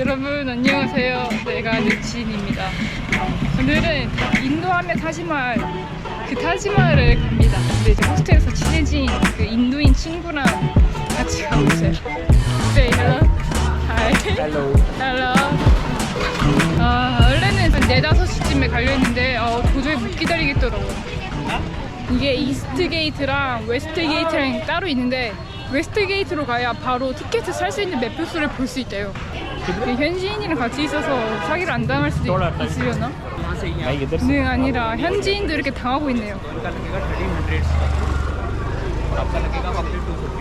여러분 안녕하세요. 내가 뉴치인입니다. 오늘은 인도하면 타지말 그 타지말을 갑니다. 근데 이제 호스텔에서 친해진 그 인도인 친구랑 같이 가고 있어요. Say hello. Hi. Hello. Hello. 아 원래는 한 4, 5시쯤에 가려 했는데 아, 도저히 못 기다리겠더라고요. 이게 이스트 게이트랑 웨스트 게이트랑 따로 있는데 웨스트 게이트로 가야 바로 티켓을 살 수 있는 매표 수를 볼 수 있대요. 현지인이랑 같이 있어서 사기를 안 당할 수도 있, 있으려나? 네 아니라 현지인도 이렇게 당하고 있네요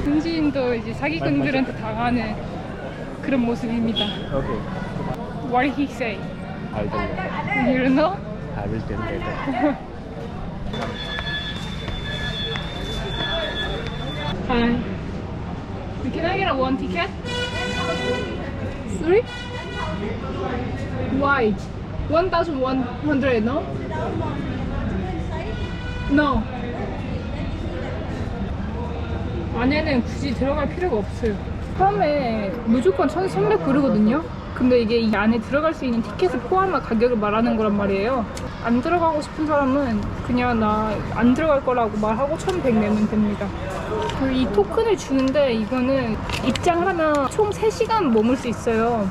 현지인도 이제 사기꾼들한테 당하는 그런 모습입니다 What did he say? I don't know You don't know? I will tell later Hi Can I get a one ticket? Sorry? Why? 1,100, no? No. 안에는 굳이 들어갈 필요가 없어요. 처음에 무조건 1,300 부르거든요? 근데 이게 이 안에 들어갈 수 있는 티켓을 포함한 가격을 말하는 거란 말이에요. 안 들어가고 싶은 사람은 그냥 나 안 들어갈 거라고 말하고 1,100 내면 됩니다. 그리고 이 토큰을 주는데 이거는 입장을 하면 총 3시간 머물 수 있어요.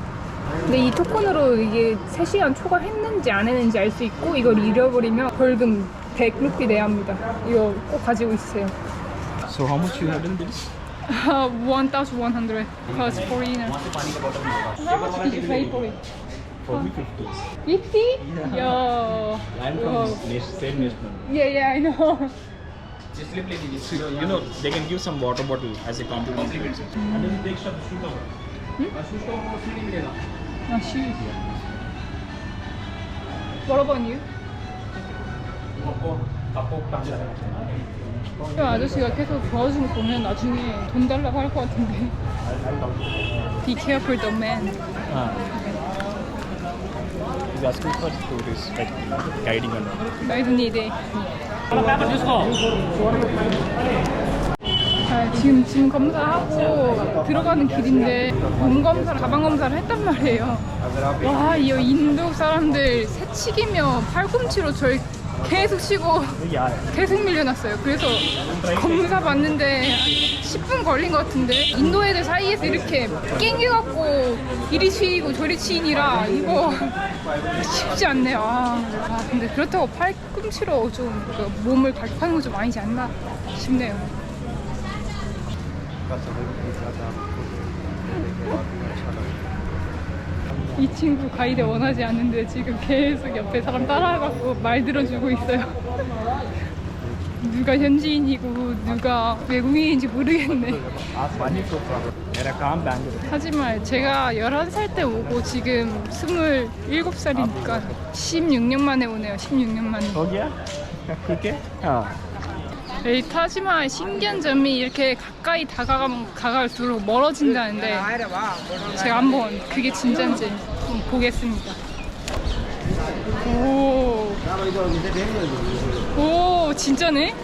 근데 이 토큰으로 이게 3시간 초과했는지 안 했는지 알 수 있고 이걸 잃어버리면 벌금 100루피 내야 합니다. 이거 꼭 가지고 있으세요. So how much you have in this? 1,100 plus foreigner. How much did you pay for it? For me, 50. 50? Yeah. I'm Wow. from nation, same nation. Yeah, yeah, I know. So, you know, they can give some water bottle as a compliment. And then take some shoe cover. A shoe cover free मिलेगा. 아, shoes. What about you? आपको आपको कहाँ जाना है? 그 아저씨가 계속 도와주는 거 보면 나중에 돈 달라고 할 것 같은데. Be careful, the man. हाँ. He's asking for tourists, like guiding all. I don't need it. 아, 지금 짐 검사하고 들어가는 길인데 몸 검사를 가방 검사를 했단 말이에요. 와, 이 인도 사람들 새치기며 팔꿈치로 절 계속 यार 계속 밀려났어요. 그래서 검사 받는데 10분 걸린 것 같은데 인도 애들 사이에서 이렇게 깽겨갖고 이리 치이고 저리 치이니라 이거 쉽지 않네요. 아, 아, 근데 그렇다고 팔꿈치로 좀그 몸을 발판는 건 좀 아니지 않나 싶네요. 이 친구 가이드 원하지 않는데 지금 계속 옆에 사람 따라가고 말 들어주고 있어요. 누가 현지인이고 누가 외국인인지 모르겠네. 하지만 제가 11살 때 오고 지금 27살이니까 16년 만에 오네요. 16년 만에. 거기야? 그렇게? 어. 이 타지마의 신기한 점이 이렇게 가까이 다가가면 가갈수록 멀어진다는데 제가 한번 그게 진짜인지 한번 보겠습니다. 오, 오 진짜네?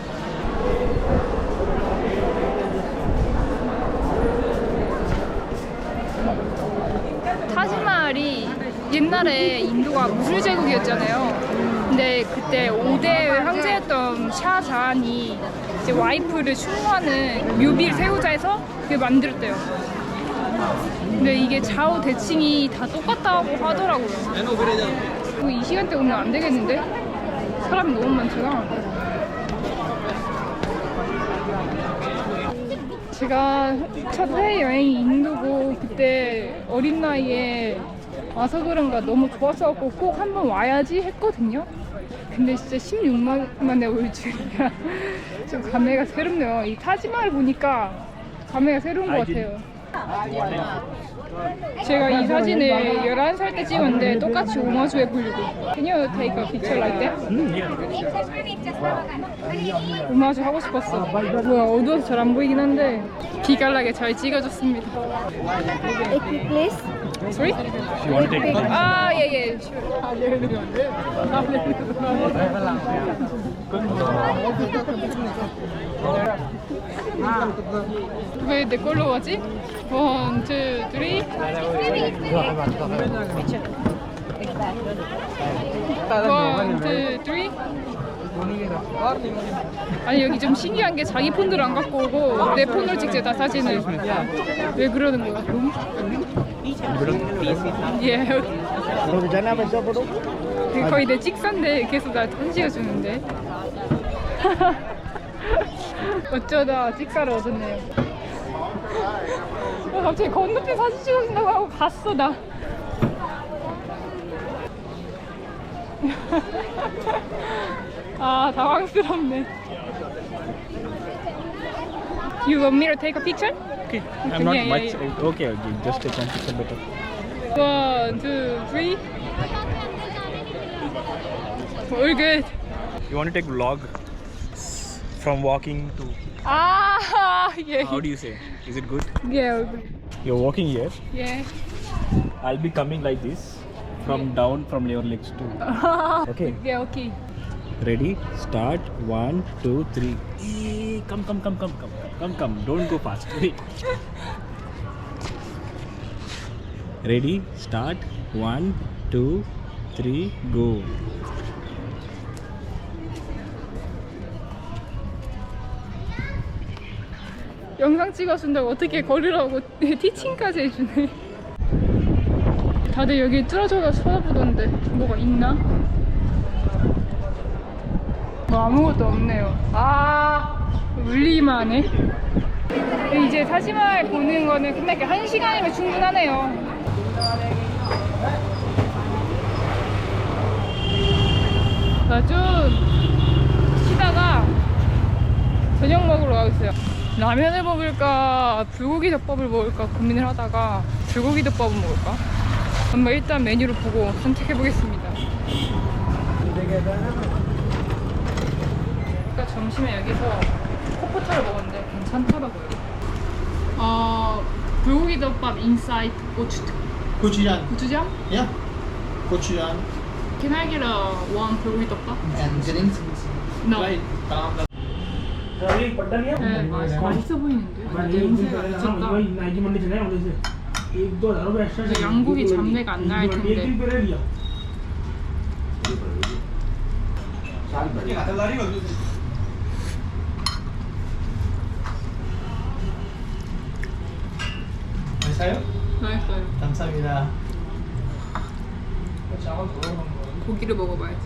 타지마할이 옛날에 인도가 무술 제국이었잖아요. 근데 그때 5대 황제였던 샤자한이 이제 와이프를 추모하는 묘비를 세우자 해서 그게 만들었대요. 근데 이게 좌우 대칭이 다 똑같다고 하더라고요. 그이 시간대 오면 안 되겠는데? 사람이 너무 많잖아. 제가 첫 해외 여행이 인도고 그때 어린 나이에 와서 그런가 너무 좋았어갖고 꼭 한번 와야지 했거든요. 근데 진짜 16만 만에 올 줄이야. 좀 감회가 새롭네요. 이 타지마를 보니까 감회가 새로운 것 같아요. 제가 이 사진을 11살 때 찍었는데 똑같이 오마주에. Can you take a picture like that? 오마주 하고 싶었어. 뭐야 어두워서 잘 안 보이긴 한데 기깔나게 잘 찍어줬습니다. Sorry? If you want to take 아, 예, 예. sure. 왜 내 걸로 가지? 원, 투, 쓰리. 원, 투, 쓰리. 아니 여기 좀 신기한 게 자기 폰들 안 갖고 오고 내 폰으로 찍지 다 사진을 왜 그러는 거야? 예 거의 내 찍사인데 계속 나 편지가 주는데. 어쩌다 찍사를 얻었네요. 어, 갑자기 건너편 사진 찍어준다고 하고 갔어 나. 아 당황스럽네. You want me to take a picture? Okay, I'm not Yeah, yeah, much. yeah. Okay, okay, just take one picture better. One, two, three All good You want to take vlog from walking to. Ah, yeah, How do you say? Is it good? yeah, good. You're walking here. yeah. I'll be coming like this from down from your legs too. Okay. yeah, okay. Ready? Start. One, two, three. Come, come, come, come, come, come, come. Don't go fast. Ready? Start. One, two, three, go. 영상 찍어준다고 어떻게 걸으라고 티칭까지 해주네. 다들 여기 뚫어져가 쳐다보던데 뭐가 있나? 뭐 아무것도 없네요. 아 울리기만 하네. 이제 타지마할 보는 거는 끝나게 한 시간이면 충분하네요. 나 좀 쉬다가 저녁 먹으러 가겠어요. 라면을 먹을까 불고기 덮밥을 먹을까 고민을 하다가 불고기 덮밥을 먹을까? 한번 일단 메뉴를 보고 선택해 보겠습니다. 아까 점심에 여기서 코코타를 먹었는데 괜찮더라고요. 어 불고기 덮밥 인사이드 고추 Gochujang. 고추장? Yeah. Gochujang Can I get a one 불고기 덮밥? and drinks. No. Right. Kalam 네, 맛- 맛있어 보이는데? 냄새가 미쳤다. 근데 양고기 잡내가 안 날 텐데. 맛있어요? 맛있어요. 감사합니다. 고기를 먹어봐야지.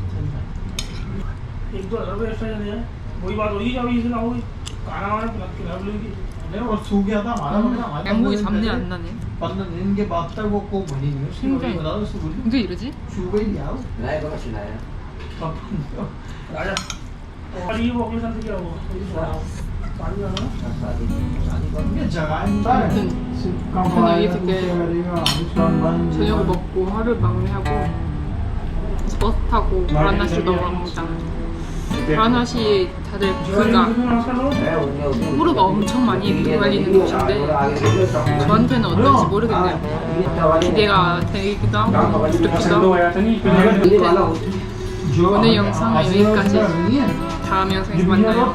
एक दो हजार रुपये एक्स्ट्रा जाने हैं वही बात होगी जब इसे लाओगे खाना वाना खिला खिला लोगे नहीं और सूख गया था हमारा मतलब हमारे 양고기 पंद्रह दिन 잡내 पहले- 안 나네. पंद्रह दिन के बाद तक वो को बनी नहीं उसकी 진짜. वजह बता दो उसको बोली 근데 이러지? सूख ही नहीं आओ Lại có chuyện này राजा और ये वो अपने साथ क्या हुआ 저녁 먹고 하루 마무리하고 버스 타고 바라나시 넘어갑니다. 바라나시 다들 그가 호불호가 엄청 많이 휘갈리는 곳인데 저한테는 어떨지 모르겠네요. 기대가 되기도 하고 두렵기도 하고 오늘 영상은 여기까지 다음 영상에서 만나요.